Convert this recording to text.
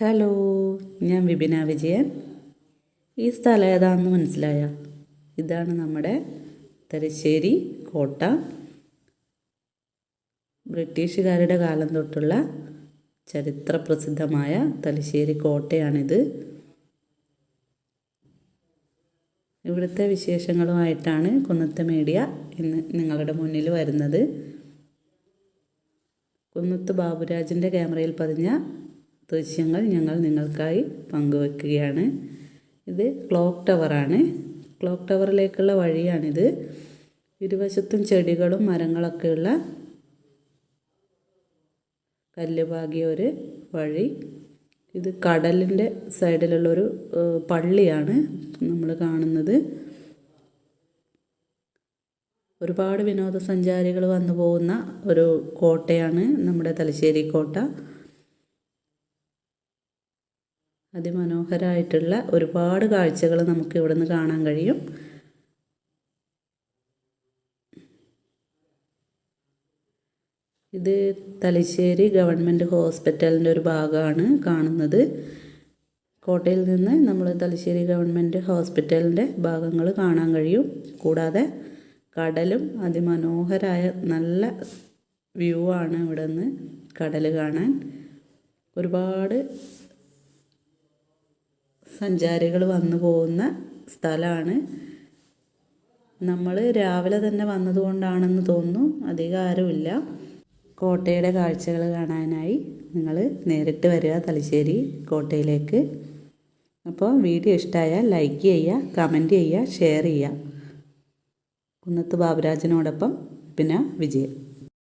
Hello ഞാൻ വിപിന വിജയൻ. ഈ സ്ഥലം ഏതാണെന്ന് മനസ്സിലായ? ഇതാണ് നമ്മുടെ തലശ്ശേരി കോട്ട. ബ്രിട്ടീഷുകാരുടെ കാലം തൊട്ടുള്ള ചരിത്ര പ്രസിദ്ധമായ തലശ്ശേരി കോട്ടയാണിത്. ഇവിടുത്തെ വിശേഷങ്ങളുമായിട്ടാണ് കുന്നത്തെ മീഡിയ ഇന്ന് നിങ്ങളുടെ മുന്നിൽ വരുന്നത്. കുന്നത്ത് ബാബുരാജിന്റെ ക്യാമറയിൽ പതിഞ്ഞ ദൃശ്യങ്ങൾ ഞങ്ങൾ നിങ്ങൾക്കായി പങ്കുവെക്കുകയാണ്. ഇത് ക്ലോക്ക് ടവറാണ് ക്ലോക്ക് ടവറിലേക്കുള്ള വഴിയാണിത്. ഇരുവശത്തും ചെടികളും മരങ്ങളൊക്കെയുള്ള കല്ല് പാകിയ ഒരു വഴി. ഇത് കടലിന്റെ സൈഡിലുള്ളൊരു പള്ളിയാണ് നമ്മൾ കാണുന്നത്. ഒരുപാട് വിനോദസഞ്ചാരികൾ വന്നു പോകുന്ന ഒരു കോട്ടയാണ് നമ്മുടെ തലശ്ശേരി കോട്ട. അതിമനോഹരമായിട്ടുള്ള ഒരുപാട് കാഴ്ചകൾ നമുക്ക് ഇവിടെ നിന്ന് കാണാൻ കഴിയും. ഇത് തലശ്ശേരി ഗവൺമെന്റ് ഹോസ്പിറ്റലിന്റെ ഒരു ഭാഗമാണ് കാണുന്നത്. കോട്ടയിൽ നിന്ന് നമ്മൾ തലശ്ശേരി ഗവൺമെന്റ് ഹോസ്പിറ്റലിന്റെ ഭാഗങ്ങൾ കാണാൻ കഴിയും. കൂടാതെ കടലും അതിമനോഹരായ നല്ല വ്യൂ ആണ് ഇവിടെ നിന്ന് കടൽ കാണാൻ. ഒരുപാട് സഞ്ചാരികൾ വന്നു പോകുന്ന സ്ഥലമാണ്. നമ്മൾ രാവിലെ തന്നെ വന്നതുകൊണ്ടാണെന്ന് തോന്നുന്നു. അധികം ആരുമില്ല കോട്ടയുടെ കാഴ്ചകൾ കാണാനായി നിങ്ങൾ നേരിട്ട് വരിക തലശ്ശേരി കോട്ടയിലേക്ക്. അപ്പോൾ വീഡിയോ ഇഷ്ടമായാൽ ലൈക്ക് ചെയ്യുക കമന്റ് ചെയ്യുക ഷെയർ ചെയ്യുക. കുന്നത്ത് ബാബുരാജിനോടൊപ്പം പിന്നെ വിജയൻ.